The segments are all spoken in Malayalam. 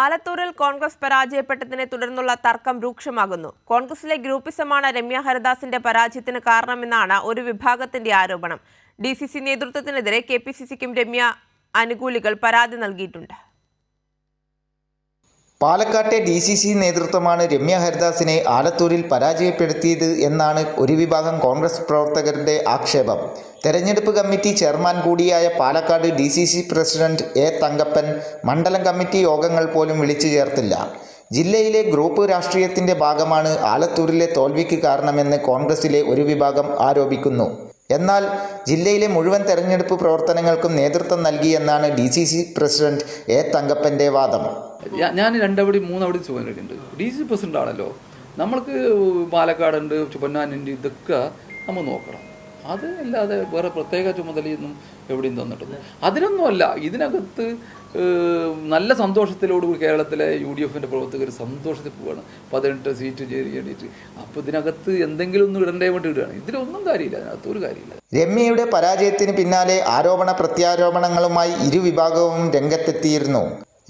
ആലത്തൂരിൽ കോൺഗ്രസ് പരാജയപ്പെട്ടതിനെ തുടർന്നുള്ള തർക്കം രൂക്ഷമാകുന്നു. കോൺഗ്രസിലെ ഗ്രൂപ്പിസമാണ് രമ്യ ഹരിദാസിന്റെ പരാജയത്തിന് കാരണമെന്നാണ് ഒരു വിഭാഗത്തിന്റെ ആരോപണം. ഡി സി സി നേതൃത്വത്തിനെതിരെ കെ പി സി സിക്കും രമ്യ അനുകൂലികൾ പരാതി നൽകിയിട്ടുണ്ട്. പാലക്കാട്ടെ ഡി സി സി നേതൃത്വമാണ് രമ്യ ഹരിദാസിനെ ആലത്തൂരിൽ പരാജയപ്പെടുത്തിയത് എന്നാണ് ഒരു വിഭാഗം കോൺഗ്രസ് പ്രവർത്തകരുടെ ആക്ഷേപം. തെരഞ്ഞെടുപ്പ് കമ്മിറ്റി ചെയർമാൻ കൂടിയായ Palakkad D C C president A Thankappan മണ്ഡലം കമ്മിറ്റി യോഗങ്ങൾ പോലും വിളിച്ചു ചേർത്തില്ല. ജില്ലയിലെ ഗ്രൂപ്പ് രാഷ്ട്രീയത്തിന്റെ ഭാഗമാണ് ആലത്തൂരിലെ തോൽവിക്ക് കാരണമെന്ന് കോൺഗ്രസിലെ ഒരു വിഭാഗം ആരോപിക്കുന്നു. എന്നാൽ ജില്ലയിലെ മുഴുവൻ തെരഞ്ഞെടുപ്പ് പ്രവർത്തനങ്ങൾക്കും നേതൃത്വം നൽകിയെന്നാണ് D C C president A തങ്കപ്പന്റെ വാദം. ഞാൻ രണ്ടവിടെ മൂന്നവിടെ ചോദിക്കുന്നുണ്ട് ഡി സി പ്രസിഡന്റ് ആണല്ലോ നമ്മൾക്ക് പാലക്കാടുണ്ട് പൊന്നാനുണ്ട് ഇതൊക്കെ നമ്മൾ നോക്കണം. അത് അല്ലാതെ വേറെ പ്രത്യേക ചുമതലയൊന്നും എവിടെയും തന്നിട്ടില്ല. അതിനൊന്നുമല്ല ഇതിനകത്ത് നല്ല സന്തോഷത്തിലോടുകൂടി കേരളത്തിലെ യു ഡി എഫിന്റെ പ്രവർത്തകർ സന്തോഷത്തിൽ പോവുകയാണ് പതിനെട്ട് സീറ്റ് ചേരി വേണ്ടിയിട്ട് അപ്പോൾ ഇതിനകത്ത് എന്തെങ്കിലും ഒന്നും ഇടണ്ടേ വേണ്ടി ഇടുകയാണ് ഇതിലൊന്നും കാര്യമില്ല അതിനകത്ത് ഒരു കാര്യമില്ല. രമ്യയുടെ പരാജയത്തിന് പിന്നാലെ ആരോപണ പ്രത്യാരോപണങ്ങളുമായി ഇരുവിഭാഗവും രംഗത്തെത്തിയിരുന്നു.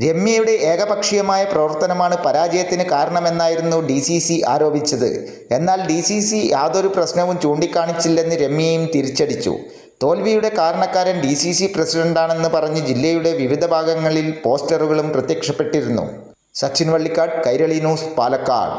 രമ്യയുടെ ഏകപക്ഷീയമായ പ്രവർത്തനമാണ് പരാജയത്തിന് കാരണമെന്നായിരുന്നു ഡി സി സി ആരോപിച്ചത്. എന്നാൽ ഡി സി സി യാതൊരു പ്രശ്നവും ചൂണ്ടിക്കാണിച്ചില്ലെന്ന് രമ്യയും തിരിച്ചടിച്ചു. തോൽവിയുടെ കാരണക്കാരൻ ഡി സി സി പ്രസിഡന്റാണെന്ന് പറഞ്ഞ് ജില്ലയുടെ വിവിധ ഭാഗങ്ങളിൽ പോസ്റ്ററുകളും പ്രത്യക്ഷപ്പെട്ടിരുന്നു. സച്ചിൻ വള്ളിക്കാട് കൈരളി ന്യൂസ് പാലക്കാട്.